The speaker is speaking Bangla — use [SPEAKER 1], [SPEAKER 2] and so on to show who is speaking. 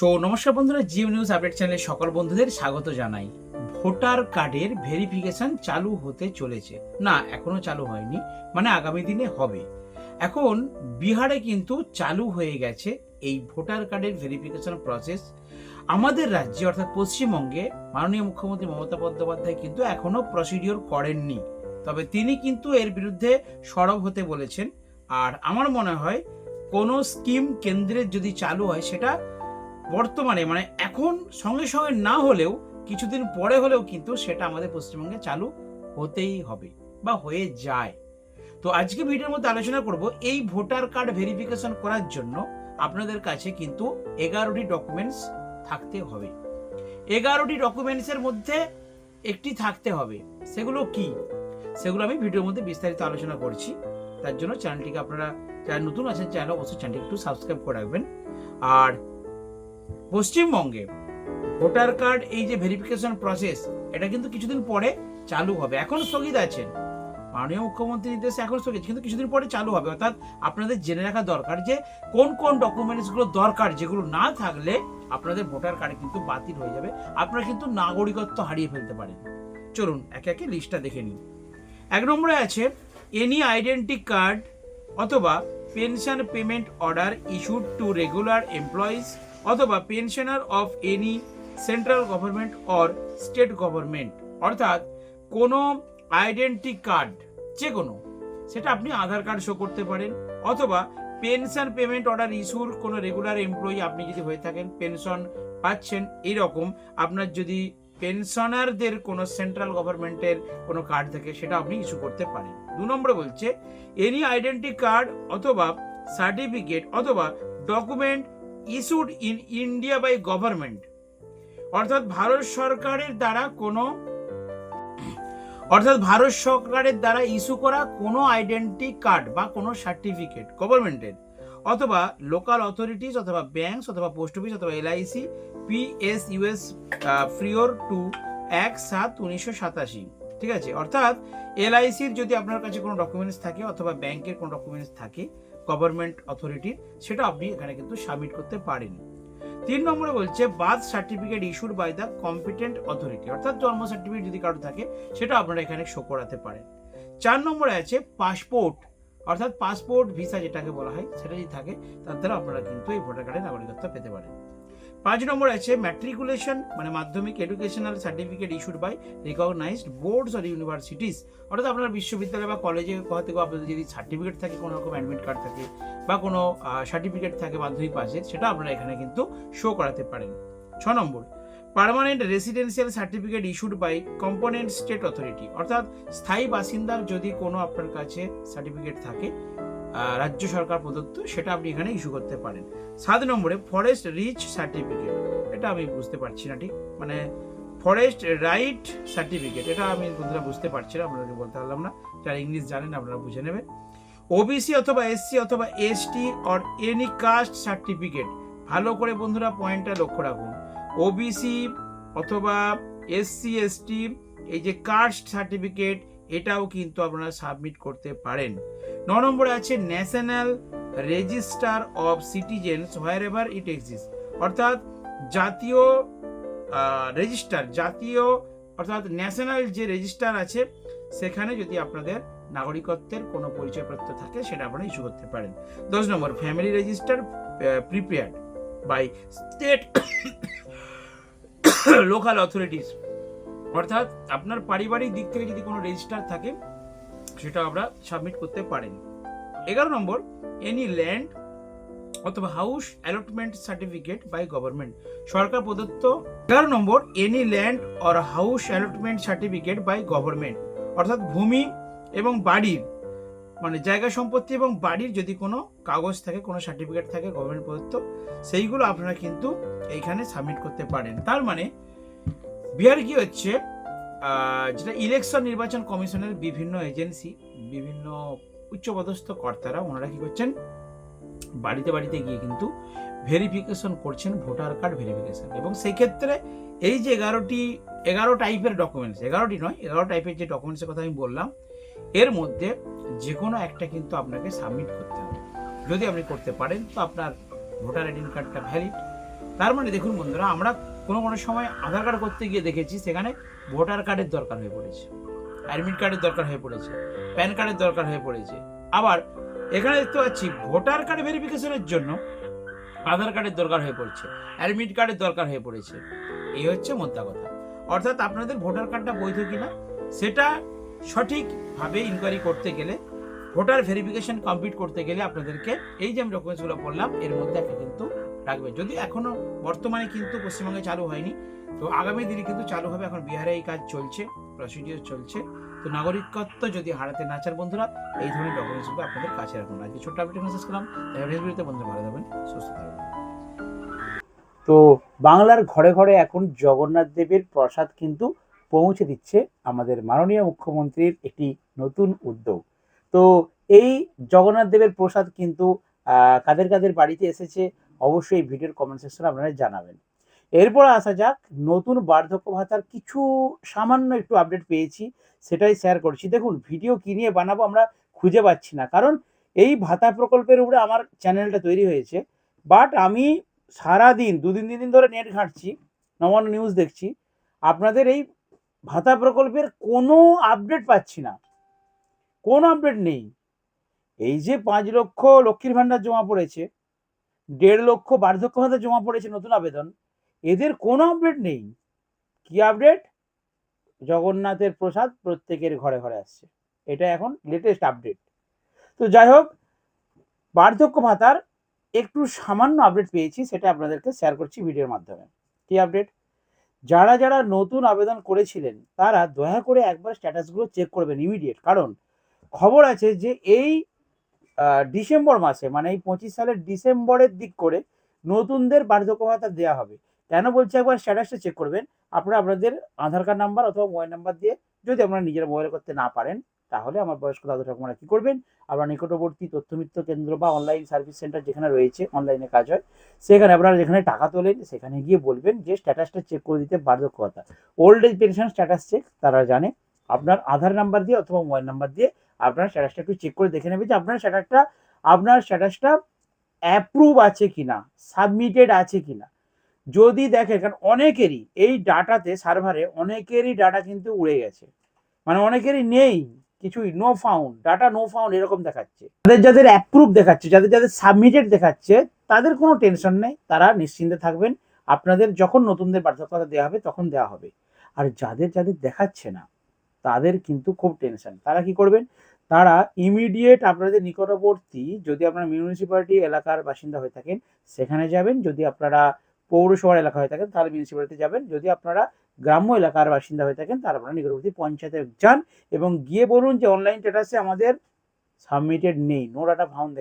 [SPEAKER 1] তো নমস্কার বন্ধুরা জিও নিউজ আপডেট চ্যানেলে সকল বন্ধুদের স্বাগত জানাই। ভোটার কার্ডের ভেরিফিকেশন চালু হতে চলেছে। না, এখনও চালু হয়নি মানে আগামী দিনে হবে। এখন বিহারে কিন্তু চালু হয়ে গেছে এই ভোটার কার্ডের ভেরিফিকেশন প্রসেস। আমাদের রাজ্যে, অর্থাৎ পশ্চিমবঙ্গে, মাননীয় মুখ্যমন্ত্রী মমতা বন্দ্যোপাধ্যায় কিন্তু এখনও প্রসিডিওর করেননি। তবে তিনি কিন্তু এর বিরুদ্ধে সরব হতে বলেছেন। আর আমার মনে হয়, কোনো স্কিম কেন্দ্রের যদি চালু হয়, সেটা বর্তমানে মানে এখন সঙ্গে সঙ্গে না হলেও, কিছুদিন পরে হলেও কিন্তু সেটা আমাদের পশ্চিমবঙ্গে চালু হতেই হবে বা হয়ে যায়। তো আজকে ভিডিওর মধ্যে আলোচনা করব এই ভোটার কার্ড ভেরিফিকেশন করার জন্য আপনাদের কাছে কিন্তু এগারোটি ডকুমেন্টস থাকতে হবে। এগারোটি ডকুমেন্টসের মধ্যে একটি থাকতে হবে, সেগুলো কি? সেগুলো আমি ভিডিওর মধ্যে বিস্তারিত আলোচনা করছি। তার জন্য চ্যানেলটিকে আপনারা যারা নতুন আছেন চ্যানেল অবশ্যই চ্যানেলটি একটু সাবস্ক্রাইব করে রাখবেন। আর পশ্চিমবঙ্গে ভোটার কার্ড এই যে ভেরিফিকেশন প্রসেস এটা কিন্তু কিছুদিন পরে চালু হবে। এখন স্থগিত আছে। মাননীয় মুখ্যমন্ত্রী নির্দেশে এখন স্থগিত, কিন্তু কিছুদিন পরে চালু হবে। অর্থাৎ আপনাদের জেনে রাখা দরকার যে কোন কোন ডকুমেন্টসগুলো দরকার, যেগুলো না থাকলে আপনাদের ভোটার কার্ড কিন্তু বাতিল হয়ে যাবে। আপনারা কিন্তু নাগরিকত্ব হারিয়ে ফেলতে পারেন। চলুন একে একে লিস্টটা দেখে নিন এক নম্বরে আছে এনি আইডেন্টি কার্ড অথবা pension payment order issued to regular employees অথবা pensioner of any central government or state government অর্থাৎ কোনো আইডেন্টি কার্ড যে কোনো সেটা আপনি আধার কার্ড শো করতে পারেন, অথবা পেনশন পেমেন্ট অর্ডার ইস্যুর কোনো রেগুলার এমপ্লয়ি আপনি যদি হয়ে থাকেন পেনশন পাচ্ছেন এইরকম আপনার যদি পেনশনারদের কোনো সেন্ট্রাল গভর্নমেন্টের কোনো কার্ড থাকে, সেটা আপনি ইস্যু করতে পারেন। দু নম্বরে বলছে এনি আইডেন্টি কার্ড অথবা সার্টিফিকেট অথবা document issued in India by government অর্থাৎ ভারত সরকারের দ্বারা কোনো, অর্থাৎ ভারত সরকারের দ্বারা ইস্যু করা কোনো আইডেন্টি কার্ড বা কোনো সার্টিফিকেট গভর্নমেন্টের অথবা লোকাল অথরিটিস অথবা ব্যাংকস অথবা পোস্ট অফিস অথবা LIC PS US prior to এক সাত উনিশশো সাতাশি। ঠিক আছে? অর্থাৎ এলআইসির যদি আপনার কাছে কোনো ডকুমেন্টস থাকে অথবা ব্যাংকের কোনো ডকুমেন্টস থাকে গভর্নমেন্ট অথরিটি সেটা আপনি এখানে কিন্তু সাবমিট করতে পারেন। তিন নম্বরে বলছে birth certificate issued by the competent authority অর্থাৎ জন্ম সার্টিফিকেট যদি কারও থাকে, সেটা আপনারা এখানে শো করাতে পারেন। চার নম্বরে আছে পাসপোর্ট অর্থাৎ পাসপোর্ট ভিসা যেটাকে বলা হয়, সেটা যদি থাকে, তার দ্বারা আপনারা কিন্তু এই ভোটার কার্ডের নাগরিকত্ব পেতে পারেন। পাঁচ নম্বর আছে ম্যাট্রিকুলেশন মানে মাধ্যমিক educational certificate issued by recognised boards or universities অর্থাৎ আপনার বিশ্ববিদ্যালয় বা কলেজে থেকে আপনাদের যদি সার্টিফিকেট থাকে, কোনো রকম অ্যাডমিট কার্ড থাকে বা কোনো সার্টিফিকেট থাকে, মাধ্যমিক পাশের সেটা আপনারা এখানে কিন্তু শো করাতে পারেন। ছ নম্বর permanent residential certificate issued by component state authority অর্থাৎ স্থায়ী বাসিন্দার যদি কোনো আপনার কাছে সার্টিফিকেট থাকে রাজ্য সরকার প্রদত্ত, সেটা আপনি এখানে ইস্যু করতে পারেন। সাত নম্বরে ফরেস্ট রিচ সার্টিফিকেট এটা আমি বুঝতে পারছি না ঠিক? মানে ফরেস্ট রাইট সার্টিফিকেট এটা আমি বন্ধুরা বুঝতে পারছি না আপনাকে বলতে পারলাম না। যারা ইংলিশ জানেন, আপনারা বুঝে নেবেন। ওবিসি অথবা এসসি অথবা ST or any caste certificate ভালো করে বন্ধুরা পয়েন্টটা লক্ষ্য রাখুন। ওবিসি অথবা এসসি এসটি এই যে কাস্ট সার্টিফিকেট এটাও কিন্তু আপনারা সাবমিট করতে পারেন। ন নম্বরে আছে national register of citizens wherever it exist অর্থাৎ জাতীয় রেজিস্টার জাতীয়, অর্থাৎ ন্যাশনাল যে রেজিস্টার আছে, সেখানে যদি আপনাদের নাগরিকত্বের কোনো পরিচয়পত্র থাকে, সেটা আপনারা ইস্যু করতে পারেন। দশ নম্বর family register prepared by state local authorities অর্থাৎ আপনার পারিবারিক দিক থেকে যদি কোনো রেজিস্টার থাকে সেটা আমরা সাবমিট করতে পারেন। এগারো নম্বর এনি ল্যান্ড অথবা house allotment certificate by government সরকার প্রদত্ত। এগারো নম্বর any land or house allotment certificate by government অর্থাৎ ভূমি এবং বাড়ির মানে জায়গা সম্পত্তি এবং বাড়ির যদি কোনো কাগজ থাকে, কোনো সার্টিফিকেট থাকে গভর্নমেন্ট প্রদত্ত, সেইগুলো আপনারা কিন্তু এইখানে সাবমিট করতে পারেন। তার মানে বিহার কি হচ্ছে? যেটা ইলেকশন নির্বাচন কমিশনের বিভিন্ন এজেন্সি, বিভিন্ন উচ্চপদস্থ কর্তারা ওনারা কি করছেন? বাড়িতে বাড়িতে গিয়ে কিন্তু ভেরিফিকেশন করছেন ভোটার কার্ড ভেরিফিকেশন এবং সেই ক্ষেত্রে এই যে এগারোটি, এগারো টাইপের ডকুমেন্টস এগারোটি নয়, এগারো টাইপের যে ডকুমেন্টসের কথা আমি বললাম, এর মধ্যে যে কোনো একটা কিন্তু আপনাকে সাবমিট করতে হবে। যদি আপনি করতে পারেন, তো আপনার ভোটার আইডেন্টি কার্ডটা ভ্যালিড তার মানে দেখুন বন্ধুরা, আমরা কোনো কোনো সময় আধার কার্ড করতে গিয়ে দেখেছি, সেখানে ভোটার কার্ডের দরকার হয়ে পড়েছে অ্যাডমিট কার্ডের দরকার হয়ে পড়েছে প্যান কার্ডের দরকার হয়ে পড়েছে। আবার এখানে দেখতে পাচ্ছি, ভোটার কার্ড ভেরিফিকেশনের জন্য আধার কার্ডের দরকার হয়ে পড়ছে অ্যাডমিট কার্ডের দরকার হয়ে পড়েছে। এই হচ্ছে মোদ্দা কথা। অর্থাৎ আপনাদের ভোটার কার্ডটা বৈধ কিনা, সেটা সঠিকভাবে ইনকোয়ারি করতে গেলে, ভোটার ভেরিফিকেশন কমপ্লিট করতে গেলে আপনাদেরকে এই যে আমি ডকুমেন্টসগুলো বললাম, এর মধ্যে একটা কিন্তু রাখবেন যদি এখনও বর্তমানে কিন্তু পশ্চিমবঙ্গে চালু হয়নি, তো আগামী দিনে কিন্তু চালু হবে। এখন বিহারে এই কাজ চলছে প্রসিডিওর চলছে। তো নাগরিকত্ব যদি হারাতে না চান বন্ধুরা, এই ধরনের ডকুমেন্টসগুলো আপনাদের কাছে রাখুন। আজকে ছোট্ট আপডেট মেসেজ করলাম। ভিডিওতে বন্ধুরা, ভালো থাকবেন, সুস্থ থাকবেন।
[SPEAKER 2] তো বাংলার ঘরে ঘরে এখন জগন্নাথ দেবের প্রসাদ কিন্তু পৌঁছে দিচ্ছে আমাদের মাননীয় মুখ্যমন্ত্রীর একটি নতুন উদ্যোগ। তো এই জগন্নাথ দেবের প্রসাদ কিন্তু কাদের কাদের বাড়িতে এসেছে অবশ্যই ভিডিওর কমেন্ট সেকশনে আপনারা জানাবেন। এরপর আসা যাক, নতুন বার্ধক্য ভাতার কিছু সামান্য একটু আপডেট পেয়েছি, সেটাই শেয়ার করছি। দেখুন ভিডিও কি নিয়ে বানাবো আমরা খুঁজে পাচ্ছি না। কারণ এই ভাতা প্রকল্পের উপরে আমার চ্যানেলটা তৈরি হয়েছে। বাট আমি সারা দিন দুদিন, তিন দিন ধরে নেট ঘাঁটছি, নবান্ন নিউজ দেখছি। আপনাদের এই ভাতা প্রকল্পের কোনো আপডেট পাচ্ছি না। কোনো আপডেট নেই। এই যে পাঁচ লক্ষ লক্ষ্মীর ভাণ্ডার জমা পড়েছে দেড় লক্ষ বার্ধক্য ভাতা জমা পড়েছে নতুন আবেদন। এদের কোনো আপডেট নেই। কি আপডেট জগন্নাথের প্রসাদ প্রত্যেকের ঘরে ঘরে আসছে। এটা এখন লেটেস্ট আপডেট তো যাই হোক, বার্ধক্য ভাতার একটু সামান্য আপডেট পেয়েছি, সেটা আপনাদেরকে শেয়ার করছি ভিডিওর মাধ্যমে। কি আপডেট যারা যারা নতুন আবেদন করেছিলেন, তারা দয়া করে একবার স্ট্যাটাসগুলো চেক করবেন ইমিডিয়েট কারণ খবর আছে যে এই ডিসেম্বর মাসে মানে এই পঁচিশ সালের ডিসেম্বরের দিক করে নতুনদের বার্ধক্য ভাতা দেওয়া হবে। কেন বলছি একবার স্ট্যাটাসটা চেক করবেন? আপনারা আপনাদের আধার কার্ড নাম্বার অথবা মোবাইল নাম্বার দিয়ে যদি আপনারা নিজেরা মোবাইল করতে না পারেন, তাহলে আমার বয়স্ক দাদু ঠাকুমারা কি করবেন? আপনার নিকটবর্তী তথ্যমিত্র কেন্দ্র বা অনলাইন সার্ভিস সেন্টার যেখানে রয়েছে অনলাইনে কাজ হয়, সেখানে আপনারা যেখানে টাকা তোলেন, সেখানে গিয়ে বলবেন যে স্ট্যাটাসটা চেক করে দিতে বার্ধক্য ভাতা old age pension status check তারা জানে। আপনার আধার নাম্বার দিয়ে অথবা মোবাইল নাম্বার দিয়ে আপনার স্ট্যাটাসটা একটু চেক করে দেখে নেবে যে আপনার স্ট্যাটাসটা আপনার স্ট্যাটাসটা অ্যাপ্রুভ আছে কি না সাবমিটেড আছে কি না যদি দেখেন, কারণ অনেকেরই এই ডাটাতে সার্ভারে অনেকেরই ডাটা কিন্তু উড়ে গেছে। মানে অনেকেরই নেই কিছুই no found data no found এরকম দেখাচ্ছে। যাদের যাদের অ্যাপ্রুভ দেখাচ্ছে, যাদের যাদের সাবমিটেড দেখাচ্ছে, তাদের কোনো টেনশন নেই, তারা নিশ্চিন্তে থাকবেন। আপনাদের যখন নতুনদের বার্ধক্যতা দেওয়া হবে, তখন দেওয়া হবে। আর যাদের যাদের দেখাচ্ছে না, তাদের কিন্তু খুব টেনশন তারা কি করবেন? তারা ইমিডিয়েট আপনাদের নিকটবর্তী যদি আপনারা মিউনিসিপ্যালিটি এলাকার বাসিন্দা হয়ে থাকেন, সেখানে যাবেন। যদি আপনারা পৌরসভার এলাকা হয়ে থাকেন, তাহলে মিউনিসিপ্যালিটিতে যাবেন। যদি আপনারা গ্রাম্য এলাকার বাসিন্দা হয়ে থাকেন, তাহলে আপনারা নিকটবর্তী পঞ্চায়েতে যান এবং গিয়ে বলুন যে অনলাইন স্ট্যাটাসে আমাদের সাবমিটেড নেই। No data found